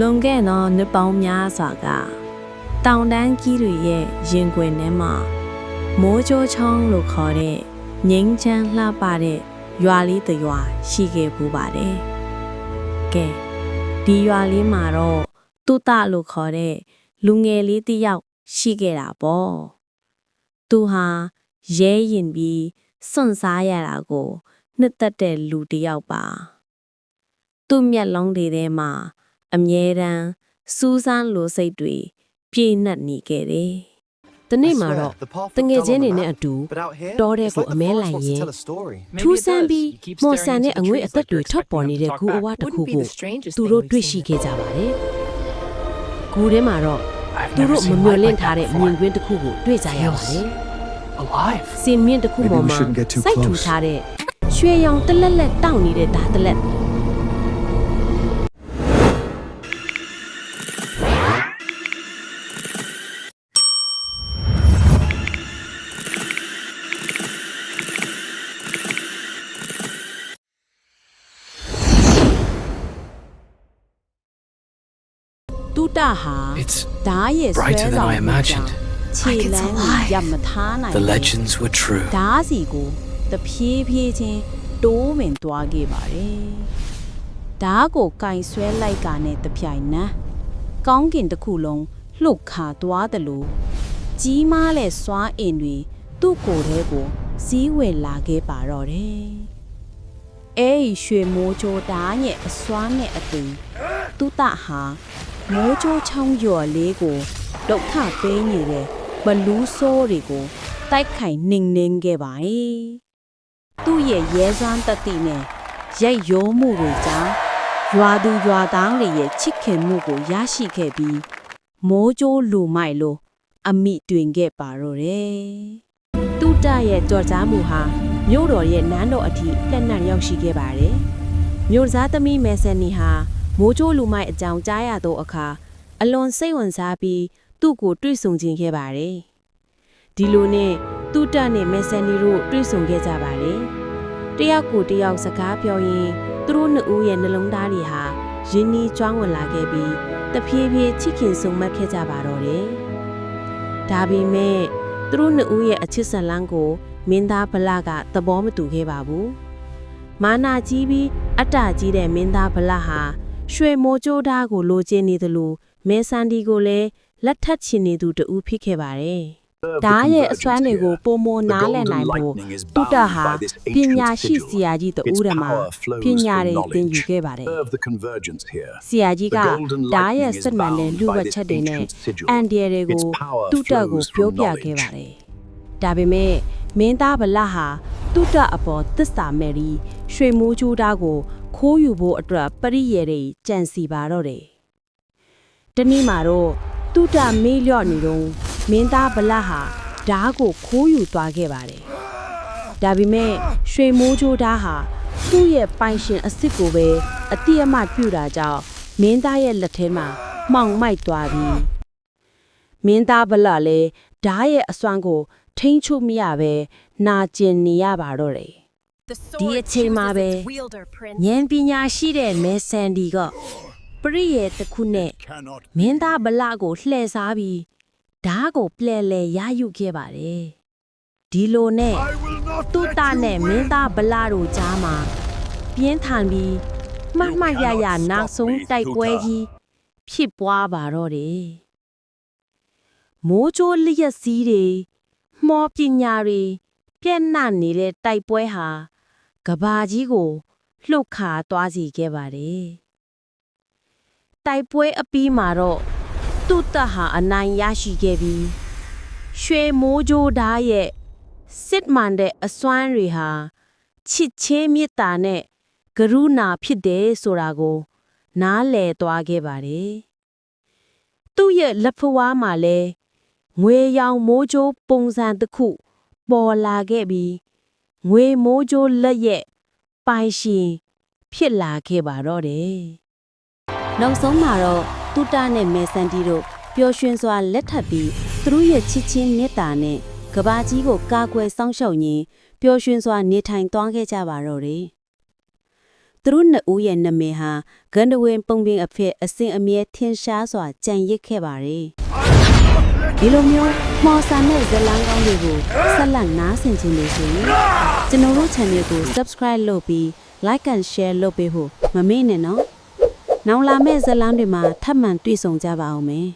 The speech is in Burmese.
လွန်ခဲ့သောနှစ်ပေါင်းများစွာကတောင်တန်းကြီးတွေရဲ့ရင်ခွင်ထဲမှာမိုးကြိုးချောင်းလို့ခေါ်တဲ့ငိမ့်ချမ်းလှပတဲ့ရွာလေးတစ်ရွာရှိခဲ့ပူပါတယ်။ကဲဒီရွာလေးမှာတော့တုတလို့ခေါ်တဲ့လူငယ်လေးတစ်ယောက်ရှိခဲ့တာပေါ့။သူဟာရဲရင်ပြီးစွန့်စားရတာကိုနှစ်သက်တဲ့လူတစ်ယောက်ပါ။သူ့မျက်လုံးတွေထဲမှာ အမြဲတမ်းစူးစမ်းလိုစိတ်တွေပြည့်နှက်နေခဲ့တယ်။ဒီနေ့မှာတော့တငယ်ချင်းတွေနဲ့အတူတောထဲကိုအမဲလိုက်ရင်ထူးဆန်းပြီးမော်ဆန်တဲ့အငွေအသက်တွေထွက်ပေါ်နေတဲ့ဂူအဝတစ်ခုကိုသူတို့တွေ့ရှိခဲ့ကြပါတယ်။ဂူထဲမှာတော့သူတို့မမျှော်လင့်ထားတဲ့မြင်ကွင်းတစ်ခုကိုတွေ့ကြရပါတယ်။စင်မြင့်တစ်ခုပေါ်မှာစိုက်ထူထားတဲ့ရွှေရောင်တလက်လက်တောင့်နေတဲ့ဓာတ်တလက် တူတာဟာ It's ဓာတ်ရဲ့ဆွဲ brighter than ဆောင် I မှုကြောင့် imagined. ခြေလမ်းကိုရမထားနိုင် The ဘူး legends were true. ဓာတ်စီကိုတဖြည်းဖြည်းချင်းတိုးဝင်သွားခဲ့ပါတယ်ဓာတ်ကိုကင်ဆွဲလိုက်ကနဲ့တပြိုင်နက်ကောင်းကင်တစ်ခုလုံးလှုပ်ခါသွားတယ်လို့ကြီးမားတဲ့စွာအင်တွေသူ့ကိုယ်ထဲကိုစီးဝင်လာခဲ့ပါတော့တယ်အဲ့ဒီရွှေမိုးချိုးဓာတ်ရဲ့အစွမ်းနဲ့အတူသူတဟာ မိုးချိုးချောင်းကျော်လေးကိုဒုက္ခပေးနေတဲ့ဘလူးဆိုးတွေကိုတိုက်ခိုင်နှိမ်နှင်းခဲ့ပါ යි ။သူ့ရဲ့ရဲစွမ်းတတိနဲ့ရိုက်ရိုးမှုတွေကြောင့်ရွာသူရွာသားတွေရဲ့ချစ်ခင်မှုကိုရရှိခဲ့ပြီးမိုးကြိုးလူမိုက်လို့အမိတွင်ခဲ့ပါတော့တယ်။သူတရဲ့ကြော်ကြားမှုဟာမြို့တော်ရဲ့နန်းတော်အထိလက်နက်ရောက်ရှိခဲ့ပါတယ်။မြို့စားသမီးမဲဆန်နီဟာ မိုးကြိုးလူမိုက်အကြောင်းကြားရသောအခါအလွန်စိတ်ဝင်စားပြီးသူ့ကိုတွေ့ဆုံခြင်းခဲ့ပါတယ်။ဒီလိုနဲ့တူတက်နဲ့မက်ဆန်နီတို့တွေ့ဆုံခဲ့ကြပါတယ်။တယောက်ကိုတယောက်စကားပြောရင်းသူတို့နှစ်ဦးရဲ့နှလုံးသားတွေဟာရင်းနှီးကျွမ်းဝင်လာခဲ့ပြီးတဖြည်းဖြည်းချစ်ခင်ဆုံမှတ်ခဲ့ကြပါတော့တယ်။ဒါပေမဲ့သူတို့နှစ်ဦးရဲ့အချစ်ဆန်လန်းကိုမင်းသားဗလကသဘောမတူခဲ့ပါဘူး။မာနာကြီးပြီးအတ္တကြီးတဲ့မင်းသားဗလဟာ ရွှေမိုးကြိုးဓာတ်ကိုလိုချင်နေသလိုမဲဆန်ဒီကိုလည်းလက်ထပ်ချင်နေသူတူဖြစ်ခဲ့ပါတယ်။ဓာတ်ရဲ့အစွမ်းတွေကိုပုံမနားလည်နိုင်ဖို့တုတ္တဟာပညာရှိဆရာကြီးတူဦးရမှာပညာတွေသင်ယူခဲ့ပါတယ်ဆရာကြီးကဓာတ်ရဲ့စက်မှန်တဲ့လူဝက်ချက်တွေနဲ့အန်ဒီရတွေကိုတုတ္တကိုပြောပြခဲ့ပါတယ်။ဒါပေမဲ့မင်းသားဗလဟာတုတ္တအပေါ်သစ္စာမဲ့ပြီးရွှေမိုးချိုးသားကို ခိုးယူဖို့အတွက်ပရိယေတွေကြံစီပါတော့တယ်။တနေ့မှာတော့တုတ္တမေးလျော့နေတော့မင်းသားဗလဟာဓာတ်ကိုခိုးယူသွားခဲ့ပါတယ်။ဒါပေမဲ့ရွှေမိုးချိုးသားဟာသူ့ရဲ့ပိုင်ရှင်အစ်စ်ကိုပဲအတိအမှတ်ပြုတာကြောင့်မင်းသားရဲ့လက်ထဲမှာမှောင်မိုက်သွားပြီးမင်းသားဗလလည်းဓာတ်ရဲ့အစွမ်းကိုထိန်းချုပ်မရပဲနာကျင်နေရပါတော့တယ် ဒီအချိန်မှာပဲ။ဉာဏ်ပညာရှိတဲ့မဲဆန်ဒီကပရိယေတစ်ခုနဲ့မင်းသားဗလကိုလှည့်စားပြီးဓာတ်ကိုပလဲလဲရယူခဲ့ပါတယ်။ဒီလိုနဲ့တုတ္တနဲ့မင်းသားဗလတို့ကြားမှာပြင်းထန်ပြီးမှတ်မှတ်ရရနောက်ဆုံးတိုက်ပွဲကြီးဖြစ်ပွားပါတော့တယ်။မိုးချိုးလျက်စီးတွေမောပညာတွေ ပြည့်နှံ့နေတဲ့တိုက်ပွဲဟာကဘာကြီးကိုလှုပ်ခါသွားစီခဲ့ပါတယ်။တိုက်ပွဲအပြီးမှာတော့တုတ္တဟာအနိုင်ရရှိခဲ့ပြီးရွှေမိုးကြိုးဓာတ်ရဲ့စစ်မှန်တဲ့အစွမ်းတွေဟာချစ်ချင်းမေတ္တာနဲ့ကရုဏာဖြစ်တယ်ဆိုတာကို နားလည်သွားခဲ့ပါတယ်။သူ့ရဲ့လက်ဖွားမှာလည်းငွေရောင်မိုးကြိုးပုံစံတစ်ခု ပေါ်လာခဲ့ပြီးငွေမိုးကြိုးလက်ရဲ့ပိုင်ရှင်ဖြစ်လာခဲ့ပါတော့တယ်။နောက်ဆုံးမှာတော့တူတာနဲ့မဲဆန်တီတို့ပျော်ရွှင်စွာလက်ထပ်ပြီးသူတို့ရဲ့ချစ်ချင်းမေတ္တာနဲ့ကဘာကြီးကိုကာကွယ်စောင့်ရှောက်ရင်းပျော်ရွှင်စွာနေထိုင်သွားခဲ့ကြပါတော့တယ်။သူတို့နှစ်ဦးရဲ့နာမည်ဟာဂန္ဓဝင်ပုံပြင်အဖြစ်အစဉ်အမြဲထင်ရှားစွာကြံရစ်ခဲ့ပါတယ် ဒီလိုမျိုးမော်ဆာနဲ့ဇလန်းကောင်းတွေကိုဆက်လက်နားဆင်ခြင်းလို့ဆိုရင်ကျွန်တော်တို့ channel ကို subscribe လုပ်ပြီး like and share လုပ်ပေးဖို့မမေ့နဲ့နော်နောက်လာမယ့်ဇလန်းတွေမှာထပ်မံတွေ့ဆုံကြပါအောင်မယ်